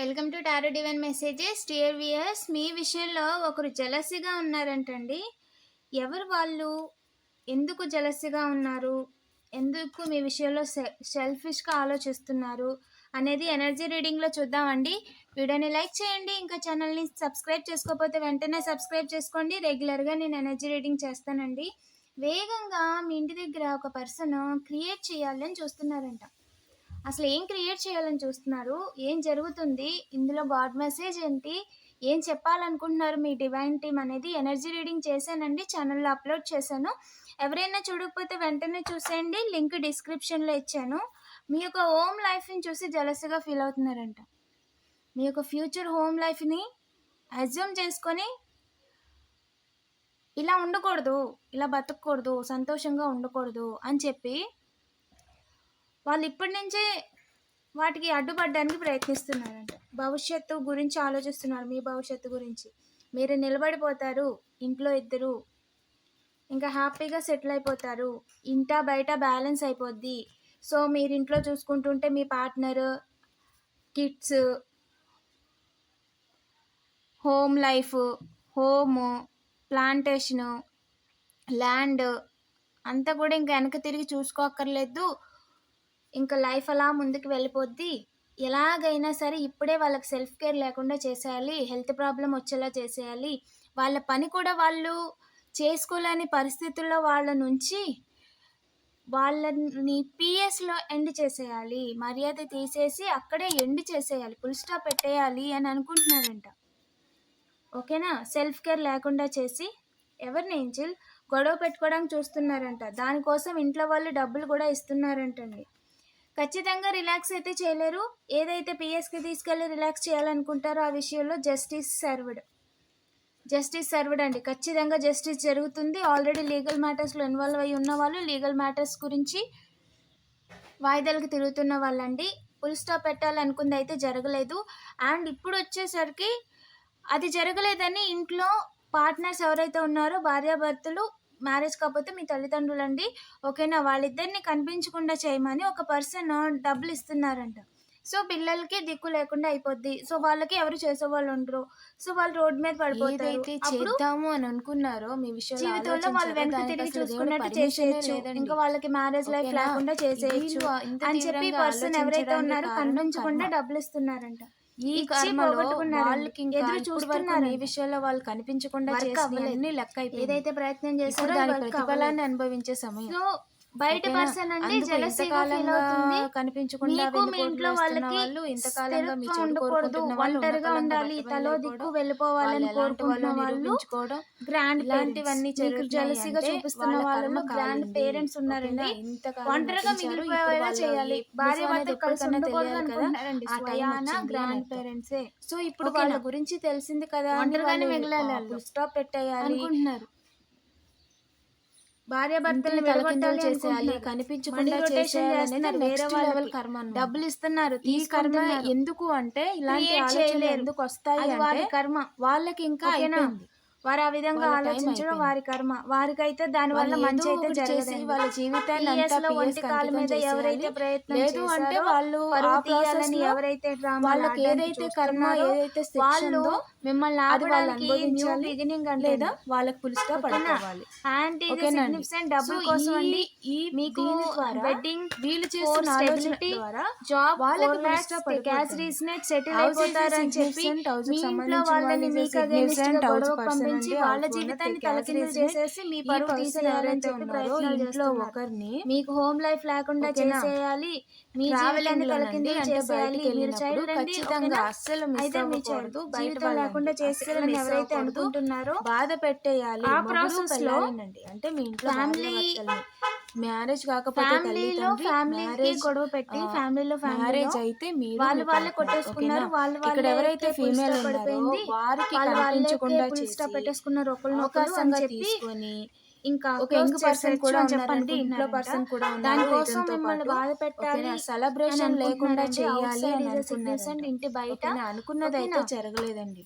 Welcome to tarot divine messages. Dear viewers మీ విషయంలో ఒకరు జలసిగా ఉన్నారంటండి. ఎవరు వాళ్ళు? ఎందుకు జలసిగా ఉన్నారు? ఎందుకు మీ విషయంలో సె- సెల్ఫిష్గా ఆలోచిస్తున్నారు? అనేది ఎనర్జీ రీడింగ్లో చూద్దామండి. వీడియోని లైక్ చేయండి. ఇంకా ఛానల్ని సబ్స్క్రైబ్ చేసుకోకపోతే వెంటనే సబ్స్క్రైబ్ చేసుకోండి. రెగ్యులర్గా నేను ఎనర్జీ రీడింగ్ చేస్తానండి. వేగంగా మీ ఇంటి దగ్గర ఒక పర్సన్ క్రియేట్ చేయాలని చూస్తున్నారంట. అసలు ఏం క్రియేట్ చేయాలని చూస్తున్నారు? ఏం జరుగుతుంది? ఇందులో గాడ్ మెసేజ్ ఏంటి? ఏం చెప్పాలనుకుంటున్నారు మీ డివైన్ టీమ్ అనేది? ఎనర్జీ రీడింగ్ చేశానండి ఛానల్లో అప్లోడ్ చేశాను. ఎవరైనా చూడకపోతే వెంటనే చూసేయండి లింక్ డిస్క్రిప్షన్లో ఇచ్చాను. మీ యొక్క హోమ్ లైఫ్ని చూసి జలస్గా ఫీల్ అవుతున్నారంట. మీ యొక్క ఫ్యూచర్ హోమ్ లైఫ్ని అజ్యూమ్ చేసుకొని ఇలా ఉండకూడదు ఇలా బతకూడదు సంతోషంగా ఉండకూడదు అని చెప్పి వాళ్ళు ఇప్పటి నుంచే వాటికి అడ్డుపడడానికి ప్రయత్నిస్తున్నారంట. భవిష్యత్తు గురించి ఆలోచిస్తున్నారు మీ భవిష్యత్తు గురించి. మీరు నిలబడిపోతారు ఇంట్లో ఇద్దరు ఇంకా హ్యాపీగా సెటిల్ అయిపోతారు ఇంట బయట బ్యాలెన్స్ అయిపోద్ది. సో మీరు ఇంట్లో చూసుకుంటుంటే మీ partner kids home life home plantation land అంతా కూడా ఇంకా వెనక తిరిగి చూసుకోక్కర్లేదు. ఇంకా లైఫ్ అలా ముందుకు వెళ్ళిపోద్ది. ఎలాగైనా సరే ఇప్పుడే వాళ్ళకి సెల్ఫ్ కేర్ లేకుండా చేసేయాలి. హెల్త్ ప్రాబ్లం వచ్చేలా చేసేయాలి. వాళ్ళ పని కూడా వాళ్ళు చేసుకోలేని పరిస్థితుల్లో వాళ్ళ నుంచి వాళ్ళని పిఎస్లో ఎండ్ చేసేయాలి. మర్యాద తీసేసి అక్కడే ఎండ్ చేసేయాలి. ఫుల్ స్టాప్ పెట్టేయాలి అని అనుకుంటున్నారంట. ఓకేనా? సెల్ఫ్ కేర్ లేకుండా చేసి ఎవరిని ఏంజిల్? గొడవ పెట్టుకోవడానికి చూస్తున్నారంట. దానికోసం ఇంట్లో వాళ్ళు డబ్బులు కూడా ఇస్తున్నారంటండి. ఖచ్చితంగా రిలాక్స్ అయితే చేయలేరు. ఏదైతే పిఎస్కి తీసుకెళ్ళి రిలాక్స్ చేయాలనుకుంటారో ఆ విషయంలో జస్టిస్ సర్వ్డ్ జస్టిస్ సర్వ్డ్ అండి. ఖచ్చితంగా జస్టిస్ జరుగుతుంది. ఆల్రెడీ లీగల్ మ్యాటర్స్లో ఇన్వాల్వ్ అయి ఉన్న వాళ్ళు లీగల్ మ్యాటర్స్ గురించి వాయిదాలకు తిరుగుతున్న వాళ్ళండి. ఫుల్ స్టాప్ పెట్టాలనుకుంది అయితే జరగలేదు. అండ్ ఇప్పుడు వచ్చేసరికి అది జరగలేదని ఇంట్లో పార్ట్నర్స్ ఎవరైతే ఉన్నారో భార్యాభర్తలు మ్యారేజ్ కాకపోతే మీ తల్లిదండ్రులు అండి ఓకేనా? వాళ్ళిద్దరిని కనిపించకుండా చేయమని ఒక పర్సన్ డబ్బులు ఇస్తున్నారంట. సో పిల్లలకి దిక్కు లేకుండా అయిపోద్ది. సో వాళ్ళకి ఎవరు చేసేవాళ్ళు ఉండరు. సో వాళ్ళు రోడ్ మీద పడిపోతారు. చేద్దాము అని అనుకున్నారో మీ విషయంలో జీవితంలో వాళ్ళు వెనక్కి తిరిగి చూసుకున్నట్టు చేసేయచ్చు. ఇంకా వాళ్ళకి మ్యారేజ్ లైఫ్? లేకుండా చేసేయచ్చు అని చెప్పి పర్సన్ ఎవరైతే ఉన్నారో కనిపించకుండా. డబ్బులు ఇస్తున్నారంట. ఈ కర్మలో. వాళ్ళకి ఎదురు చూస్తున్నారు మీ విషయంలో వాళ్ళు కనిపించకుండా అవ్వలేదు. అన్ని లెక్క ఏదైతే ప్రయత్నం చేశారో దాని ప్రతిఫలాన్ని. అనుభవించే సమయం బయట? పర్సన్ అందుకు జలసీగా ఫీల్ ఇంతకాలంగా అవుతుంది. కనిపించకుండా మీకు మీ ఇంట్లో వాళ్ళకి వాళ్ళు ఇంతకాలంగా మీ ఉండకూడదు. ఒంటరిగా ఉండాలి తలో దిక్కు వెళ్ళిపోవాలని కోరుకుంటున్న వాళ్ళో గ్రాండ్ ఇలాంటివన్నీ పేరెంట్స్ జలసీగా చూపిస్తున్న అంటే వాళ్ళలో వాళ్ళ కర్మ గ్రాండ్. పేరెంట్స్ ఉన్నారండి. ఒంటరిగా మిగిలిపోయేలా చేయాలి. భార్య భర్త కలిసి ఉండకూడదు గ్రాండ్. పేరెంట్సే సో ఇప్పుడు? వాళ్ళ గురించి తెలిసింది కదా ఒంటరిగానే మిగిలాలి stop పెట్టేయాలి. అనుకుంటున్నారు. భార్య భర్తలు ఇంటిని తలకిందులు చేసేయాలి కనిపించకుండా చేసేయాలి కర్మ. డబ్బులు ఇస్తున్నారు ఈ కర్మ. ఎందుకు అంటే ఇలాంటి ఆలోచనలు. ఎందుకు వస్తాయి కర్మ వాళ్ళకి ఇంకా? అయిపోయింది వారు ఆ విధంగా ఆలోచించడం. వారి కర్మ వారికైతే దాని వల్ల మంచి అయితే జరగదు వాళ్ళ జీవితాన్ని ఒంటి కాలు మీద ఎవరైతే. ప్రయత్నం లేదు అంటే వాళ్ళు తీయాలని ఎవరైతే వాళ్ళకి ఏదైతే కర్మ ఏదైతే వాళ్ళు మిమ్మల్ని ఆపడానికి న్యూ బిగినింగ్ అంటే లేదా వాళ్ళకి పుల్ స్టాప్ పడుకోవాలి అండి? సిగ్నిఫికెంట్ డబ్బుల కోసం అండి ఈ మీకు వెడ్డింగ్ వీళ్ళు చేస్తున్న ఆలోచన స్టెబిలిటీ జాబ్ వాళ్ళకి పడిపోతుంది. క్యాష్ రీస్నెట్ సెటిల్ అయిపోతారని చెప్పి మీ ఇంట్లో వాళ్ళని మీకు house గొడవ అండి. వాళ్ళ జీవితాన్ని తలకిందులు చేసేసి మీ పరువు తీసేయాలని చెప్పి ప్రయత్నాలు ఇంట్లో ఒకరిని మీకు హోమ్ లైఫ్ లేకుండా? చేసేయాలి మీ జీవితాన్ని తలకిందులు చేసేయాలి మీరు చైల్డ్ ఖచ్చితంగా? అస్సలు అయితే మీ. అవ్వకూడదు బయట జీవితం. లేకుండా చేసేయాలని ఎవరైతే. అనుకుంటున్నారో బాధ పెట్టేయాలి ఆ process లో. అంటే మీ ఇంట్లో family- మ్యారేజ్ కాకపోతే ఫ్యామిలీలో మ్యారేజ్ గొడవ పెట్టి ఫ్యామిలీలో మ్యారేజ్ అయితే మీరు వాళ్ళు వాళ్ళే కొట్టేసుకున్నారు? వాళ్ళు ఇక్కడ ఎవరైతే ఫీమేల్ పడిపోయింది. వారికి కనిపించకుండా చేసి పెట్టేసుకున్నారు ఒకళ్ళు చెప్పి తీసుకొని ఇంకా ఒక యంగ్ పర్సన్ కూడా చెప్పండి ఇంట్లో పర్సన్ కూడా దానికోసం మిమ్మల్ని. బాధ పెట్టాలి? సెలబ్రేషన్ లేకుండా చేయాలి అని. ఇంటి బయట? అనుకున్నది అయితే? జరగలేదండి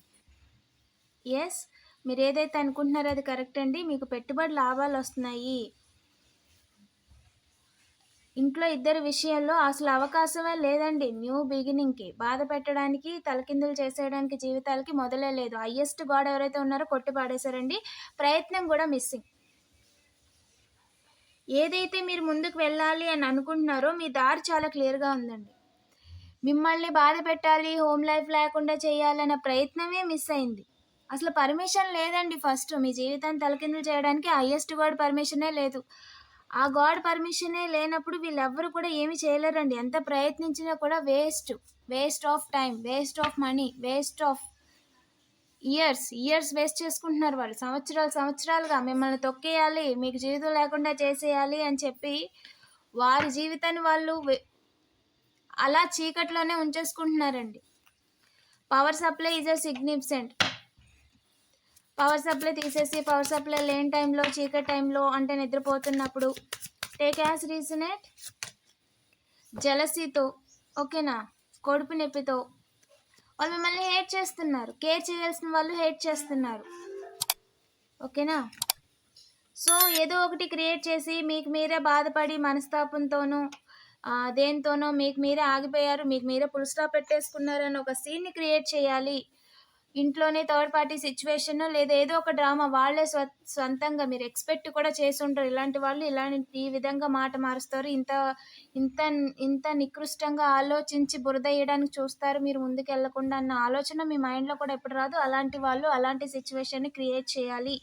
ఎస్ మీరు ఏదైతే అనుకుంటున్నారో అది కరెక్ట్ అండి మీకు పెట్టుబడి లాభాలు వస్తున్నాయి ఇంట్లో ఇద్దరి విషయంలో అసలు అవకాశమే లేదండి. న్యూ బిగినింగ్కి బాధ పెట్టడానికి తలకిందులు చేసేయడానికి జీవితాలకి మొదలే లేదు. హయ్యెస్ట్ గాడ్ ఎవరైతే ఉన్నారో కొట్టి పాడేశారండి. ప్రయత్నం కూడా మిస్సింగ్. ఏదైతే మీరు ముందుకు వెళ్ళాలి అని అనుకుంటున్నారో మీ దారి చాలా క్లియర్గా ఉందండి. మిమ్మల్ని బాధ పెట్టాలి హోమ్ లైఫ్ లేకుండా చేయాలన్న ప్రయత్నమే మిస్ అయింది. అసలు పర్మిషన్ లేదండి ఫస్ట్. మీ జీవితాన్ని తలకిందులు చేయడానికి హయ్యెస్ట్ గాడ్ పర్మిషనే లేదు. ఆ గాడ్ పర్మిషనే లేనప్పుడు వీళ్ళెవ్వరు కూడా ఏమి చేయలేరండి. ఎంత ప్రయత్నించినా కూడా waste waste of time waste of money waste of years years waste చేసుకుంటున్నారు వాళ్ళు. సంవత్సరాలు సంవత్సరాలుగా మిమ్మల్ని తొక్కేయాలి మీకు జీవితం లేకుండా చేసేయాలి అని చెప్పి వారి జీవితాన్ని వాళ్ళు అలా చీకట్లోనే ఉంచేసుకుంటున్నారండి. Power supply is a significant power supply తీసేసి పవర్ సప్లై లేని టైంలో చీకటి టైంలో అంటే నిద్రపోతున్నప్పుడు. టేక్ యాజ్ రీజన్ ఎట్ జలసీతో ఓకేనా? కడుపు నొప్పితో. వాళ్ళు మిమ్మల్ని హేట్ చేస్తున్నారు. కేర్ చేయాల్సిన వాళ్ళు హేట్ చేస్తున్నారు. ఓకేనా? సో ఏదో ఒకటి క్రియేట్ చేసి మీకు మీరే బాధపడి మనస్తాపంతోనూ దేనితోనో మీకు మీరే ఆగిపోయారు మీకు మీరే పుల్ పెట్టేసుకున్నారని పెట్టేసుకున్నారు అని ఒక సీన్ని క్రియేట్ చేయాలి. ఇంట్లోనే థర్డ్ పార్టీ సిచ్యువేషన్ లేదా ఏదో ఒక డ్రామా వాళ్ళే స్వ సొంతంగా మీరు ఎక్స్పెక్ట్ కూడా చేసి ఉంటారు ఇలాంటి వాళ్ళు ఇలాంటి ఈ విధంగా మాట మారుస్తారు. ఇంత ఇంత ఇంత నికృష్టంగా ఆలోచించి బురద వేయడానికి చూస్తారు మీరు ముందుకు అన్న ఆలోచన మీ మైండ్లో కూడా ఎప్పుడు రాదు. అలాంటి వాళ్ళు అలాంటి సిచ్యువేషన్ని క్రియేట్ చేయాలి.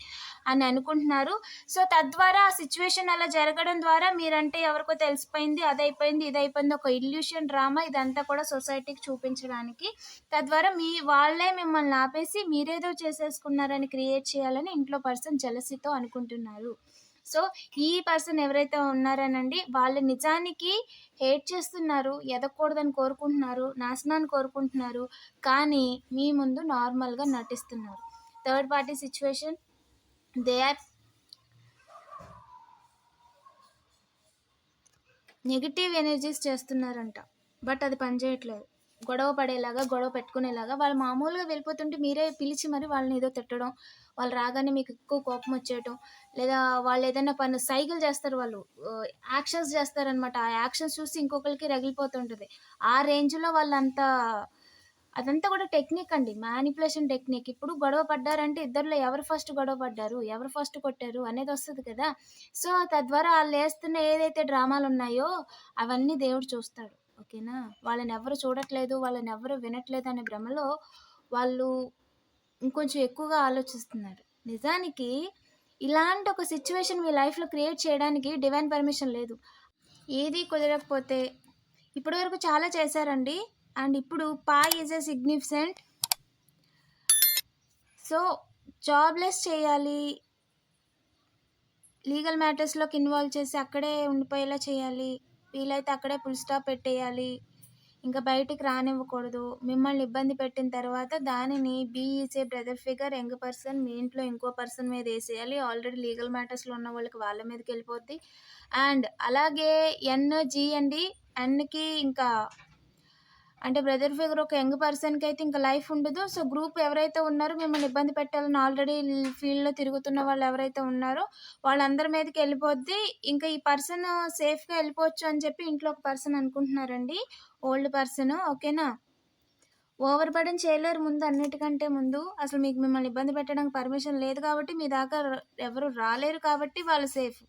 అని అనుకుంటున్నారు. సో తద్వారా ఆ సిచ్యువేషన్ అలా జరగడం ద్వారా మీరంటే ఎవరికో తెలిసిపోయింది అదైపోయింది ఇదైపోయింది ఒక ఇల్యూషన్ డ్రామా ఇదంతా కూడా సొసైటీకి చూపించడానికి. తద్వారా మీ వాళ్ళే మిమ్మల్ని ఆపేసి మీరేదో చేసేసుకున్నారని క్రియేట్ చేయాలని ఇంట్లో పర్సన్ జలసితో అనుకుంటున్నారు. సో ఈ పర్సన్ ఎవరైతే ఉన్నారనండి వాళ్ళు నిజానికి హేట్ చేస్తున్నారు ఎదగకూడదని కోరుకుంటున్నారు నాశనాన్ని కోరుకుంటున్నారు కానీ మీ ముందు నార్మల్గా నటిస్తున్నారు. Third party situation they are negative energies చేస్తున్నారంట. బట్ అది పనిచేయట్లేదు గొడవ పడేలాగా గొడవ పెట్టుకునేలాగా వాళ్ళు మామూలుగా వెళ్ళిపోతుంటే మీరే పిలిచి మరి వాళ్ళని ఏదో తిట్టడం వాళ్ళు రాగానే మీకు ఎక్కువ కోపం వచ్చేయటం లేదా వాళ్ళు ఏదైనా పని సైకిల్ చేస్తారు వాళ్ళు యాక్షన్స్ చేస్తారనమాట ఆ యాక్షన్స్ చూసి ఇంకొకరికి రగిలిపోతుంటుంది. ఆ రేంజ్లో వాళ్ళంతా అదంతా కూడా టెక్నిక్ అండి. Manipulation technique. ఇప్పుడు గొడవ పడ్డారంటే ఇద్దరులో ఎవరు ఫస్ట్ గొడవ పడ్డారు? ఎవరు ఫస్ట్ కొట్టారు? అనేది వస్తుంది కదా. సో తద్వారా వాళ్ళు వేస్తున్న ఏదైతే డ్రామాలు ఉన్నాయో అవన్నీ దేవుడు చూస్తాడు. ఓకేనా? వాళ్ళని ఎవరు చూడట్లేదు వాళ్ళని ఎవరు వినట్లేదు అనే భ్రమలో వాళ్ళు ఇంకొంచెం ఎక్కువగా ఆలోచిస్తున్నారు. నిజానికి ఇలాంటి ఒక సిచ్యువేషన్ మీ లైఫ్లో క్రియేట్ చేయడానికి డివైన్ పర్మిషన్ లేదు. ఏది కుదరకపోతే ఇప్పటివరకు చాలా చేశారండి. అండ్ ఇప్పుడు పా is a significant. So jobless చేయాలి. లీగల్ మ్యాటర్స్లోకి ఇన్వాల్వ్ చేసి అక్కడే ఉండిపోయేలా చేయాలి. వీలైతే అక్కడే ఫుల్ స్టాప్ పెట్టేయాలి. ఇంకా బయటికి రానివ్వకూడదు. మిమ్మల్ని ఇబ్బంది పెట్టిన తర్వాత దానిని because a brother figure young person మీ ఇంట్లో ఇంకో పర్సన్ మీద వేసేయాలి. ఆల్రెడీ లీగల్ మ్యాటర్స్లో ఉన్న వాళ్ళకి వాళ్ళ మీదకి వెళ్ళిపోద్ది. అండ్ అలాగే ఎన్ జీ అండి ఎన్కి ఇంకా అంటే బ్రదర్ ఫిగర్ ఒక యంగ్ పర్సన్కి అయితే ఇంకా లైఫ్ ఉండదు. సో గ్రూప్ ఎవరైతే ఉన్నారో మిమ్మల్ని ఇబ్బంది పెట్టాలని ఆల్రెడీ ఫీల్డ్లో తిరుగుతున్న వాళ్ళు ఎవరైతే ఉన్నారో వాళ్ళందరి మీదకి వెళ్ళిపోద్ది. ఇంకా ఈ పర్సన్ సేఫ్గా వెళ్ళిపోవచ్చు అని చెప్పి ఇంట్లో ఒక పర్సన్ అనుకుంటున్నారండి. ఓల్డ్ పర్సన్ ఓకేనా ఓవర్ బర్డెన్ చేయలేరు ముందు అన్నిటికంటే ముందు. అసలు మీకు మిమ్మల్ని ఇబ్బంది పెట్టడానికి పర్మిషన్ లేదు కాబట్టి మీ దాకా ఎవరు రాలేరు కాబట్టి వాళ్ళు సేఫ్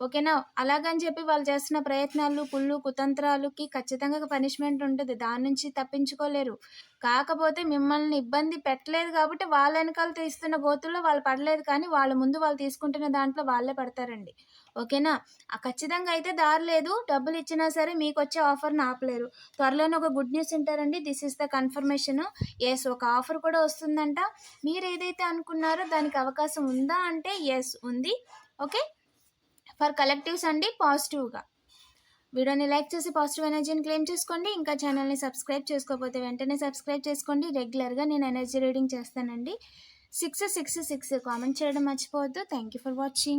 ఓకేనా? అలాగని చెప్పి వాళ్ళు చేస్తున్న ప్రయత్నాలు పుల్లు కుతంత్రాలకి ఖచ్చితంగా పనిష్మెంట్ ఉంటుంది. దాని నుంచి తప్పించుకోలేరు. కాకపోతే మిమ్మల్ని ఇబ్బంది పెట్టలేదు కాబట్టి వాళ్ళ వెనకాల తీస్తున్న గోతుల్లో వాళ్ళు పడలేదు కానీ వాళ్ళ ముందు వాళ్ళు తీసుకుంటున్న దాంట్లో వాళ్ళే పడతారండి. ఓకేనా? ఆ ఖచ్చితంగా అయితే దారి లేదు. డబ్బులు ఇచ్చినా సరే మీకు వచ్చే ఆఫర్ని ఆపలేరు. త్వరలోనే ఒక గుడ్ న్యూస్ ఉంటారండి this is the confirmation. Yes ఒక ఆఫర్ కూడా వస్తుందంట. మీరు ఏదైతే అనుకున్నారో దానికి అవకాశం ఉందా అంటే ఎస్ ఉంది. ఓకే? ఫర్ కలెక్టివ్స్ అండి పాజిటివ్గా. వీడియోని లైక్ చేసి పాజిటివ్ ఎనర్జీని క్లెయిమ్ చేసుకోండి. ఇంకా ఛానల్ని సబ్స్క్రైబ్ చేసుకోకపోతే వెంటనే సబ్స్క్రైబ్ చేసుకోండి. రెగ్యులర్గా నేను ఎనర్జీ రీడింగ్ చేస్తానండి. సిక్స్ సిక్స్ సిక్స్ కామెంట్ చేయడం మర్చిపోవద్దు. Thank you for watching.